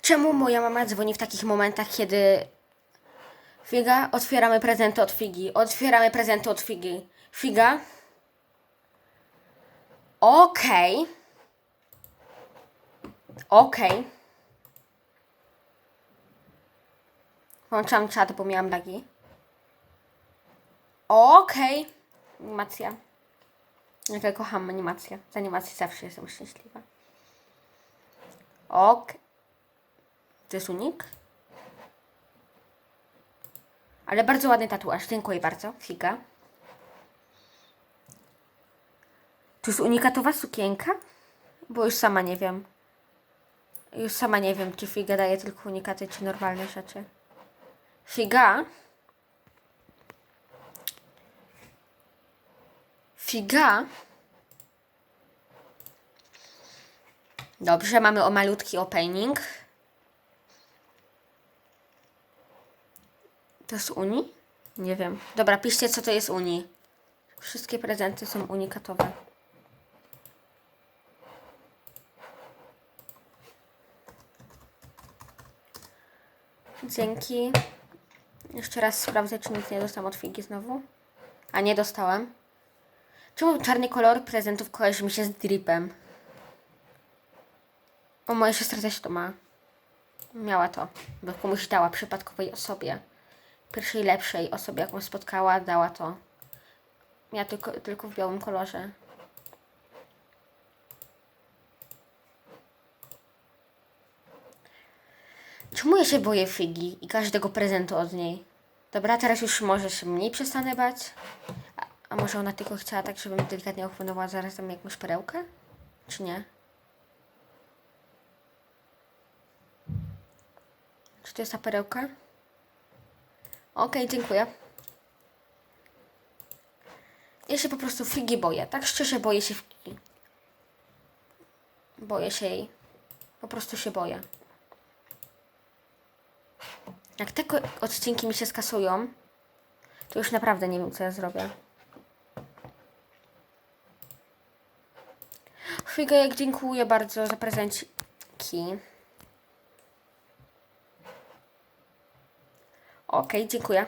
Czemu moja mama dzwoni w takich momentach, kiedy Figa, otwieramy prezenty od Figi, otwieramy prezenty od Figi. Figa? Okej. Okej. Włączam czat, bo miałam lagi. Okej. Animacja. Jak ja kocham animację. Z animacji zawsze jestem szczęśliwa. Ok. To jest unik? Ale bardzo ładny tatuaż. Dziękuję bardzo. Figa. To jest unikatowa sukienka? Bo już sama nie wiem. Już sama nie wiem, czy figa daje tylko unikaty, czy normalne rzeczy. Figa? Figa? Dobrze, mamy o malutki opening. To jest Uni? Nie wiem. Dobra, piszcie, co to jest Uni. Wszystkie prezenty są unikatowe. Dzięki. Jeszcze raz sprawdzę, czy nic nie dostałam od Figi znowu. A nie dostałam. Czemu czarny kolor prezentów kojarzy mi się z dripem? O, moja siostra też to ma. Miała to, bo komuś dała przypadkowej osobie. Pierwszej lepszej osobie, jaką spotkała, dała to. Ja tylko, tylko w białym kolorze. Czemu ja się boję figi i każdego prezentu od niej? Dobra, teraz już może się mniej przestanę bać. A, a może ona tylko chciała tak, żebym delikatnie ochłonęła zaraz tam jakąś perełkę? Czy nie? Czy to jest ta perełka? Okej, dziękuję. Ja się po prostu figi boję. Tak szczerze boję się figi. Boję się jej. Po prostu się boję. Jak te odcinki mi się skasują, to już naprawdę nie wiem, co ja zrobię. Figa, jak dziękuję bardzo za prezenciki. Okej, dziękuję.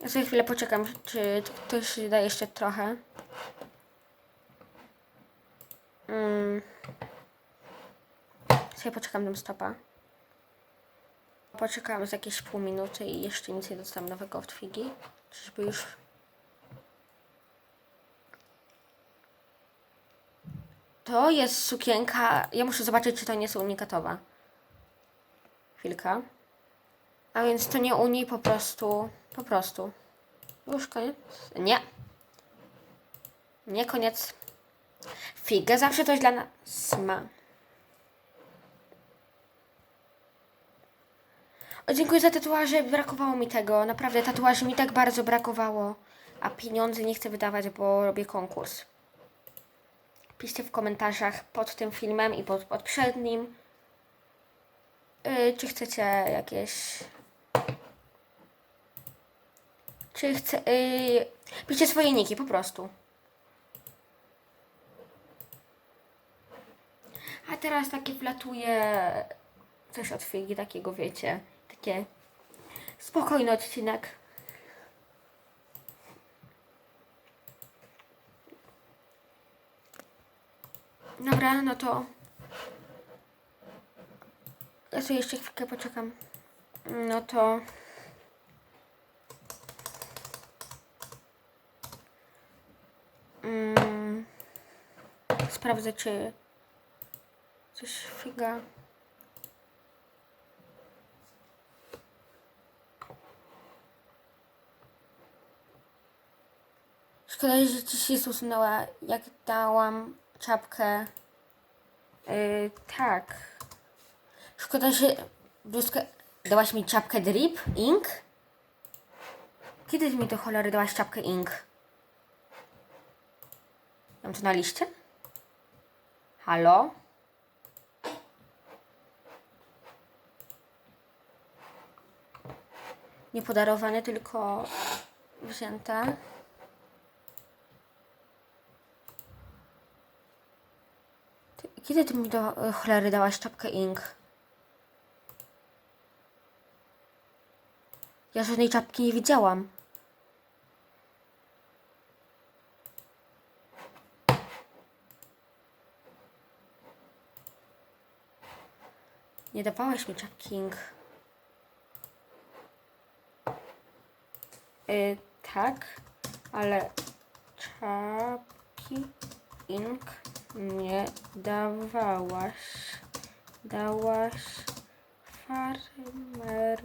Ja sobie chwilę poczekam, czy ktoś da jeszcze trochę. Mm. Sobie poczekam do stopa. Poczekam z jakieś pół minuty i jeszcze nic nie dostałam nowego od figi. Czyżby już... To jest sukienka... Ja muszę zobaczyć, czy to nie jest unikatowa. Chwilka. A więc to nie uni, po prostu... Po prostu. Już koniec? Nie. Nie koniec. Figa zawsze coś dla nas ma. O, dziękuję za tatuaże. Brakowało mi tego. Naprawdę tatuaży mi tak bardzo brakowało. A pieniądze nie chcę wydawać, bo robię konkurs. Piszcie w komentarzach pod tym filmem i pod poprzednim. Yy, czy chcecie jakieś. Czy chce. Yy, piszcie swoje niki po prostu. A teraz takie wlatuje coś od figi takiego, wiecie, takie spokojny odcinek. Dobra, no to ja sobie jeszcze chwilkę poczekam. No to mm, sprawdzę, czy coś figa. Szkoda, że ci się usunęła, jak dałam czapkę. Yy, tak. Szkoda, że bluzkę... Dałaś mi czapkę drip? Ink? Kiedy mi do cholery dałaś czapkę ink? Mam to na liście? Halo? Nie podarowane, tylko wzięte. Kiedy ty mi do e, cholery dałaś czapkę ink? Ja żadnej czapki nie widziałam. Nie dawałaś mi czapki ink. Y, tak, ale czapki ink nie dawałaś. Dałaś farmerskie.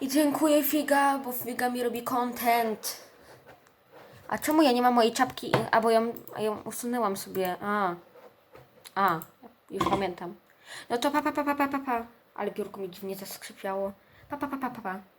I dziękuję Figa, bo Figa mi robi content. A czemu ja nie mam mojej czapki? ink? A bo ją, ją usunęłam sobie. A. A, już pamiętam. No to pa pa pa pa pa. pa. Ale biurko mi dziwnie zaskrzypiało. Pa